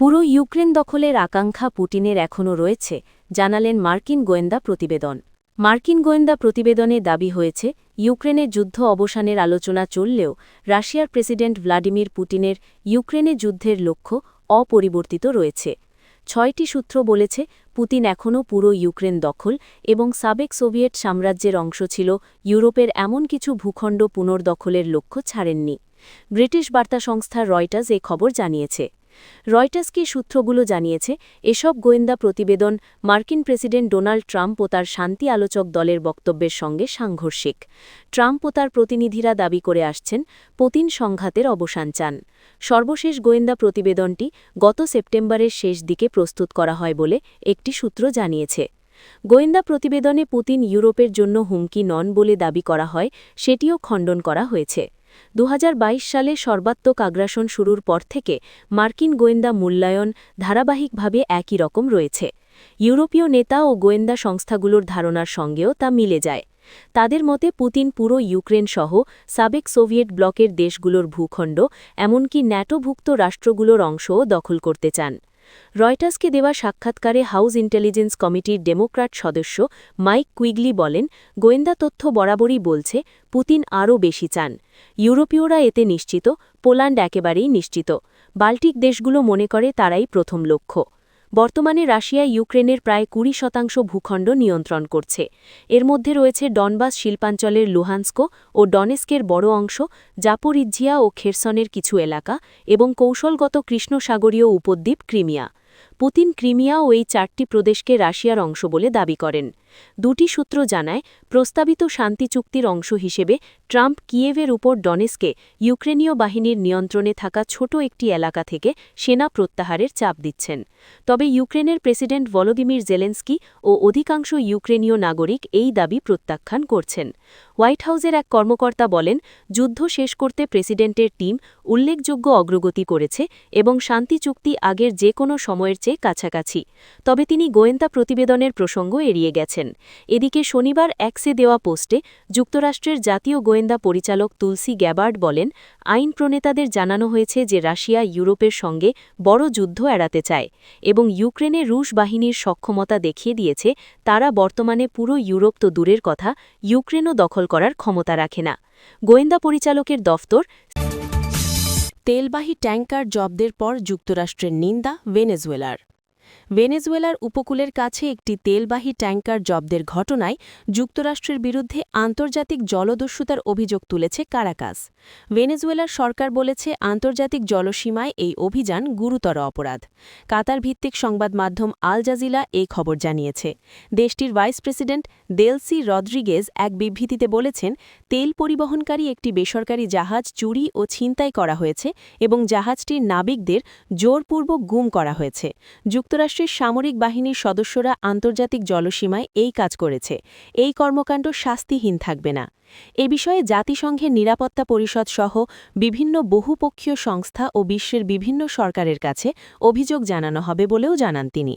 পুরো ইউক্রেন দখলের আকাঙ্ক্ষা পুটিনের এখনও রয়েছে, জানালেন মার্কিন গোয়েন্দা প্রতিবেদন। মার্কিন গোয়েন্দা প্রতিবেদনে দাবি হয়েছে ইউক্রেনের যুদ্ধ অবসানের আলোচনা চললেও রাশিয়ার প্রেসিডেন্ট ভ্লাদিমির পুটিনের ইউক্রেনে যুদ্ধের লক্ষ্য অপরিবর্তিত রয়েছে। ছয়টি সূত্র বলেছে, পুতিন এখনও পুরো ইউক্রেন দখল এবং সাবেক সোভিয়েট সাম্রাজ্যের অংশ ছিল ইউরোপের এমন কিছু ভূখণ্ড পুনর্দখলের লক্ষ্য ছাড়েননি। ব্রিটিশ বার্তা সংস্থা রয়টার্স এ খবর জানিয়েছে। রয়টার্সকে সূত্রগুলো জানিয়েছে, এসব গোয়েন্দা প্রতিবেদন মার্কিন প্রেসিডেন্ট ডোনাল্ড ট্রাম্প ও তার শান্তি আলোচক দলের বক্তব্যের সঙ্গে সাংঘর্ষিক। ট্রাম্প ও তার প্রতিনিধিরা দাবি করে আসছেন, পুতিন সংঘাতের অবসান চান। সর্বশেষ গোয়েন্দা প্রতিবেদনটি গত সেপ্টেম্বরের শেষ দিকে প্রস্তুত করা হয় বলে একটি সূত্র জানিয়েছে। গোয়েন্দা প্রতিবেদনে পুতিন ইউরোপের জন্য হুমকি নন বলে দাবি করা হয়, সেটিও খণ্ডন করা হয়েছে। দু হাজার বাইশ সালে সর্বাত্মক আগ্রাসন শুরুর পর থেকে মার্কিন গোয়েন্দা মূল্যায়ন ধারাবাহিকভাবে একই রকম রয়েছে। ইউরোপীয় নেতা ও গোয়েন্দা সংস্থাগুলোর ধারণার সঙ্গেও তা মিলে যায়। তাদের মতে, পুতিন পুরো ইউক্রেন সহ সাবেক সোভিয়েট ব্লকের দেশগুলোর ভূখণ্ড, এমনকি ন্যাটোভুক্ত রাষ্ট্রগুলোর অংশও দখল করতে চান। রয়টার্সকে দেওয়া সাক্ষাৎকারে হাউস ইন্টেলিজেন্স কমিটির ডেমোক্র্যাট সদস্য মাইক কুইগলি বলেন, গোয়েন্দা তথ্য বরাবরই বলছে, পুতিন আরও বেশি চান। ইউরোপীয়রা এতে নিশ্চিত, পোল্যান্ড একেবারেই নিশ্চিত। বাল্টিক দেশগুলো মনে করে তারাই প্রথম লক্ষ্য। বর্তমানে রাশিয়া ইউক্রেনের প্রায় কুড়ি শতাংশ ভূখণ্ড নিয়ন্ত্রণ করছে। এর মধ্যে রয়েছে ডনবাস শিল্পাঞ্চলের লুহান্স্কো ও ডনেস্কের বড় অংশ, জাপোরিজ্জিয়া ও খেরসনের কিছু এলাকা এবং কৌশলগত কৃষ্ণসাগরীয় উপদ্বীপ ক্রিমিয়া। পুতিন ক্রিমিয়া ও এই চারটি প্রদেশকে রাশিয়ার অংশ বলে দাবি করেন। দুটি সূত্র জানায়, প্রস্তাবিত শান্তি চুক্তির অংশ হিসেবে ট্রাম্প কিয়েভের উপর ডনেসকে ইউক্রেনীয় বাহিনীর নিয়ন্ত্রণে থাকা ছোট একটি এলাকা থেকে সেনা প্রত্যাহারের চাপ দিচ্ছেন। তবে ইউক্রেনের প্রেসিডেন্ট ভলোদিমির জেলেন্সকি ও অধিকাংশ ইউক্রেনীয় নাগরিক এই দাবি প্রত্যাখ্যান করছেন। হোয়াইট হাউসের এক কর্মকর্তা বলেন, যুদ্ধ শেষ করতে প্রেসিডেন্টের টিম উল্লেখযোগ্য অগ্রগতি করেছে এবং শান্তি চুক্তি আগের যে কোনো সময়ের চেয়ে কাছাকাছি। তবে তিনি গোয়েন্দা প্রতিবেদনের প্রসঙ্গ এড়িয়ে গেছেন। এদিকে শনিবার অ্যাক্সে দেওয়া পোস্টে যুক্তরাষ্ট্রের জাতীয় গোয়েন্দা পরিচালক তুলসি গ্যাবার্ড বলেন, আইন প্রণেতাদের জানানো হয়েছে যে রাশিয়া ইউরোপের সঙ্গে বড় যুদ্ধ এড়াতে চায় এবং ইউক্রেনে রুশ বাহিনীর সক্ষমতা দেখিয়ে দিয়েছে, তারা বর্তমানে পুরো ইউরোপ তো দূরের কথা, ইউক্রেনও দখল করার ক্ষমতা রাখে না। গোয়েন্দা পরিচালকের দফতর তেলবাহী ট্যাঙ্কার জব্দের পর যুক্তরাষ্ট্রের নিন্দা ভেনেজুয়েলার। ভেনেজুয়েলার উপকূলের কাছে একটি তেলবাহী ট্যাঙ্কার জব্দের ঘটনায় যুক্তরাষ্ট্রের বিরুদ্ধে আন্তর্জাতিক জলদস্যুতার অভিযোগ তুলেছে কারাকাস। ভেনেজুয়েলার সরকার বলেছে, আন্তর্জাতিক জলসীমায় এই অভিযান গুরুতর অপরাধ। কাতার ভিত্তিক সংবাদ মাধ্যম আল জাজিলা এই খবর জানিয়েছে। দেশটির ভাইস প্রেসিডেন্ট দেলসি রদ্রিগেজ এক বিবৃতিতে বলেছেন, তেল পরিবহনকারী একটি বেসরকারি জাহাজ চুরি ও ছিনতাই করা হয়েছে এবং জাহাজটির নাবিকদের জোরপূর্বক গুম করা হয়েছে। যুক্তরাষ্ট্রের সামরিক বাহিনীর সদস্যরা আন্তর্জাতিক জলসীমায় এই কাজ করেছে। এই কর্মকাণ্ড শাস্তিহীন থাকবে না। এ বিষয়ে জাতিসংঘের নিরাপত্তা পরিষদ সহ বিভিন্ন বহুপক্ষীয় সংস্থা ও বিশ্বের বিভিন্ন সরকারের কাছে অভিযোগ জানানো হবে বলেও জানান তিনি।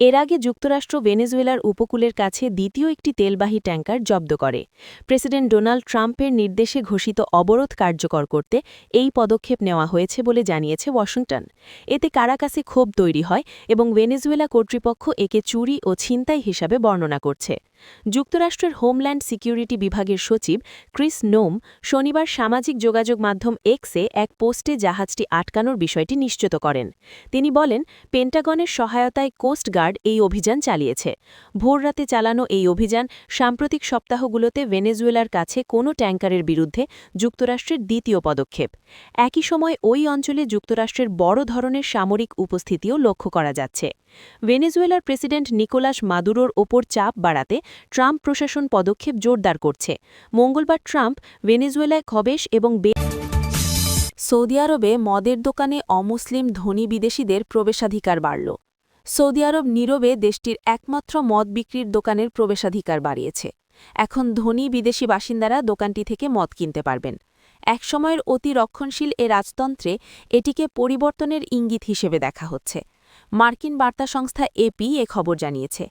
এর আগে যুক্তরাষ্ট্র ভেনেজুয়েলার উপকূলের কাছে দ্বিতীয় একটি তেলবাহী ট্যাঙ্কার জব্দ করে। প্রেসিডেন্ট ডোনাল্ড ট্রাম্পের নির্দেশে ঘোষিত অবরোধ কার্যকর করতে এই পদক্ষেপ নেওয়া হয়েছে বলে জানিয়েছে ওয়াশিংটন। এতে কারাকাসে ক্ষোভ তৈরি হয় এবং ভেনেজুয়েলা কর্তৃপক্ষ একে চুরি ও ছিনতাই হিসাবে বর্ণনা করছে। যুক্তরাষ্ট্রের হোমল্যান্ড সিকিউরিটি বিভাগের সচিব ক্রিস নোম শনিবার সামাজিক যোগাযোগ মাধ্যম এক্সে এক পোস্টে জাহাজটি আটকানোর বিষয়টি নিশ্চিত করেন। তিনি বলেন, পেন্টাগনের সহায়তায় কোস্টগার্ড এই অভিযান চালিয়েছে। ভোররাতে চালানো এই অভিযান সাম্প্রতিক সপ্তাহগুলোতে ভেনেজুয়েলার কাছে কোনো ট্যাঙ্কারের বিরুদ্ধে যুক্তরাষ্ট্রের দ্বিতীয় পদক্ষেপ। একই সময় ওই অঞ্চলে যুক্তরাষ্ট্রের বড় ধরনের সামরিক উপস্থিতিও লক্ষ্য করা যাচ্ছে। ভেনেজুয়েলার প্রেসিডেন্ট নিকোলাস মাদুরোর ওপর চাপ বাড়াতে ট্রাম্প প্রশাসন পদক্ষেপ জোরদার করছে। মঙ্গলবার ট্রাম্প ভেনেজুয়েলায় খবেশ এবং বে সৌদি আরবে মদের দোকানে অমুসলিম ধনী বিদেশিদের প্রবেশাধিকার বাড়ল। সৌদি আরব নীরবে দেশটির একমাত্র মদ বিক্রির দোকানের প্রবেশাধিকার বাড়িয়েছে। এখন ধনী বিদেশি বাসিন্দারা দোকানটি থেকে মদ কিনতে পারবেন। একসময়ের অতি রক্ষণশীল এ রাজতন্ত্রে এটিকে পরিবর্তনের ইঙ্গিত হিসেবে দেখা হচ্ছে। মার্কিন বার্তা সংস্থা এপি এ খবর জানিয়েছে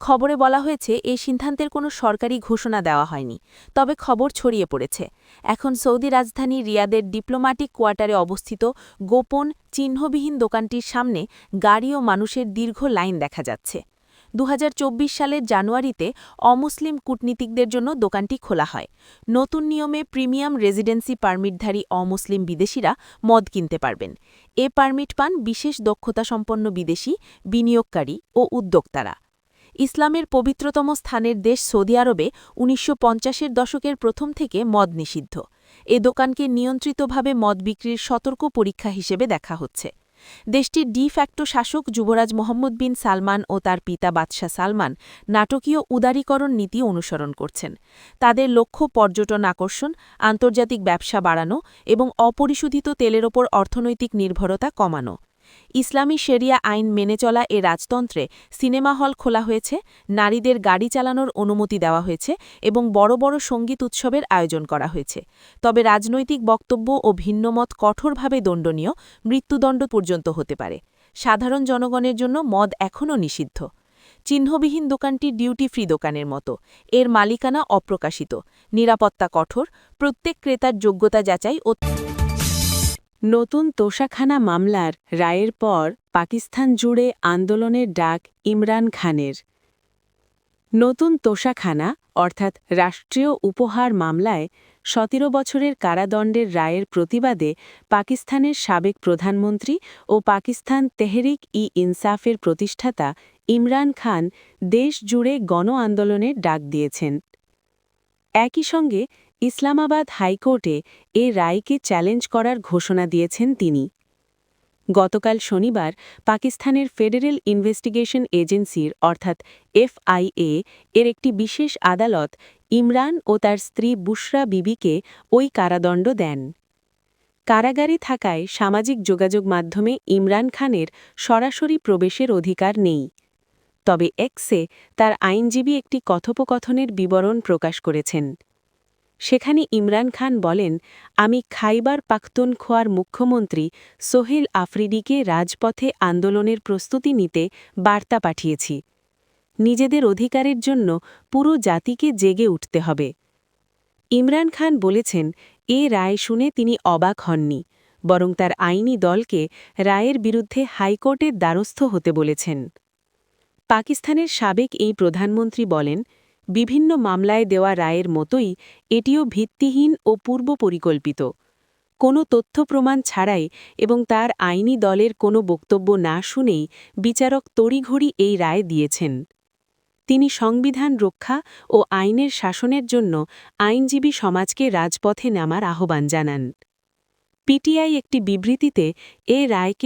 খবরে বলা হয়েছে, এই সিদ্ধান্তের কোনো সরকারি ঘোষণা দেওয়া হয়নি। তবে খবর ছড়িয়ে পড়েছে। এখন সৌদি রাজধানী রিয়াদের ডিপ্লোম্যাটিক কোয়ার্টারে অবস্থিত গোপন চিহ্নবিহীন দোকানটির সামনে গাড়ি ও মানুষের দীর্ঘ লাইন দেখা যাচ্ছে। দু হাজার চব্বিশ সালের জানুয়ারিতে অমুসলিম কূটনীতিকদের জন্য দোকানটি খোলা হয়। নতুন নিয়মে প্রিমিয়াম রেজিডেন্সি পারমিটধারী অমুসলিম বিদেশিরা মদ কিনতে পারবেন। এ পারমিট পান বিশেষ দক্ষতাসম্পন্ন বিদেশি, বিনিয়োগকারী ও উদ্যোক্তারা। ইসলামের পবিত্রতম স্থানের দেশ সৌদি আরবে উনিশশো পঞ্চাশের দশকের প্রথম থেকে মদ নিষিদ্ধ। এ দোকানকে নিয়ন্ত্রিতভাবে মদ বিক্রির সতর্ক পরীক্ষা হিসেবে দেখা হচ্ছে। দেশটির ডি ফ্যাক্টো শাসক যুবরাজ মোহাম্মদ বিন সালমান ও তার পিতা বাদশাহ সালমান নাটকীয় উদারীকরণ নীতি অনুসরণ করছেন। তাদের লক্ষ্য পর্যটন আকর্ষণ, আন্তর্জাতিক ব্যবসা বাড়ানো এবং অপরিশোধিত তেলের ওপর অর্থনৈতিক নির্ভরতা কমানো। ইসলামী শেরিয়া আইন মেনে চলা এ রাজতন্ত্রে সিনেমা হল খোলা হয়েছে, নারীদের গাড়ি চালানোর অনুমতি দেওয়া হয়েছে এবং বড় বড় সংগীত উৎসবের আয়োজন করা হয়েছে। তবে রাজনৈতিক বক্তব্য ও ভিন্নমত কঠোরভাবে দণ্ডনীয়, মৃত্যুদণ্ড পর্যন্ত হতে পারে। সাধারণ জনগণের জন্য মদ এখনও নিষিদ্ধ। চিহ্নবিহীন দোকানটি ডিউটি ফ্রি দোকানের মতো। এর মালিকানা অপ্রকাশিত। নিরাপত্তা কঠোর। প্রত্যেক ক্রেতার যোগ্যতা যাচাই ও নতুন তোষাখানা মামলার রায়ের পর পাকিস্তান জুড়ে আন্দোলনের ডাক ইমরান খানের। নতুন তোষাখানা, অর্থাৎ রাষ্ট্রীয় উপহার মামলায় সতেরো বছরের কারাদণ্ডের রায়ের প্রতিবাদে পাকিস্তানের সাবেক প্রধানমন্ত্রী ও পাকিস্তান তেহরিক ই ইনসাফের প্রতিষ্ঠাতা ইমরান খান দেশ জুড়ে গণ আন্দোলনের ডাক দিয়েছেন। একই সঙ্গে ইসলামাবাদ হাইকোর্টে এ রায়কে চ্যালেঞ্জ করার ঘোষণা দিয়েছেন তিনি। গতকাল শনিবার পাকিস্তানের ফেডারেল ইনভেস্টিগেশন এজেন্সির, অর্থাৎ এফআইএ, এর একটি বিশেষ আদালত ইমরান ও তার স্ত্রী বুশরা বিবিকে ওই কারাদণ্ড দেন। কারাগারে থাকায় সামাজিক যোগাযোগ মাধ্যমে ইমরান খানের সরাসরি প্রবেশের অধিকার নেই। তবে এক্সে তার আইনজীবী একটি কথোপকথনের বিবরণ প্রকাশ করেছেন। সেখানে ইমরান খান বলেন, আমি খাইবার পাখতুনখোয়ার মুখ্যমন্ত্রী সোহেল আফ্রিদিকে রাজপথে আন্দোলনের প্রস্তুতি নিতে বার্তা পাঠিয়েছি। নিজেদের অধিকারের জন্য পুরো জাতিকে জেগে উঠতে হবে। ইমরান খান বলেছেন, এ রায় শুনে তিনি অবাক হননি, বরং তার আইনি দলকে রায়ের বিরুদ্ধে হাইকোর্টের দ্বারস্থ হতে বলেছেন। পাকিস্তানের সাবেক এই প্রধানমন্ত্রী বলেন বিভিন্ন মামলায় দেওয়া রায়ের মতোই এটিও ভিত্তিহীন ও পূর্ব পরিকল্পিত। কোনো তথ্য প্রমাণ ছাড়াই এবং তার আইনি দলের কোনো বক্তব্য না শুনেই বিচারক তড়িঘড়ি এই রায় দিয়েছেন। তিনি সংবিধান রক্ষা ও আইনের শাসনের জন্য আইনজীবী সমাজকে রাজপথে নামার আহ্বান জানান। পিটিআই একটি বিবৃতিতে এ রায়কে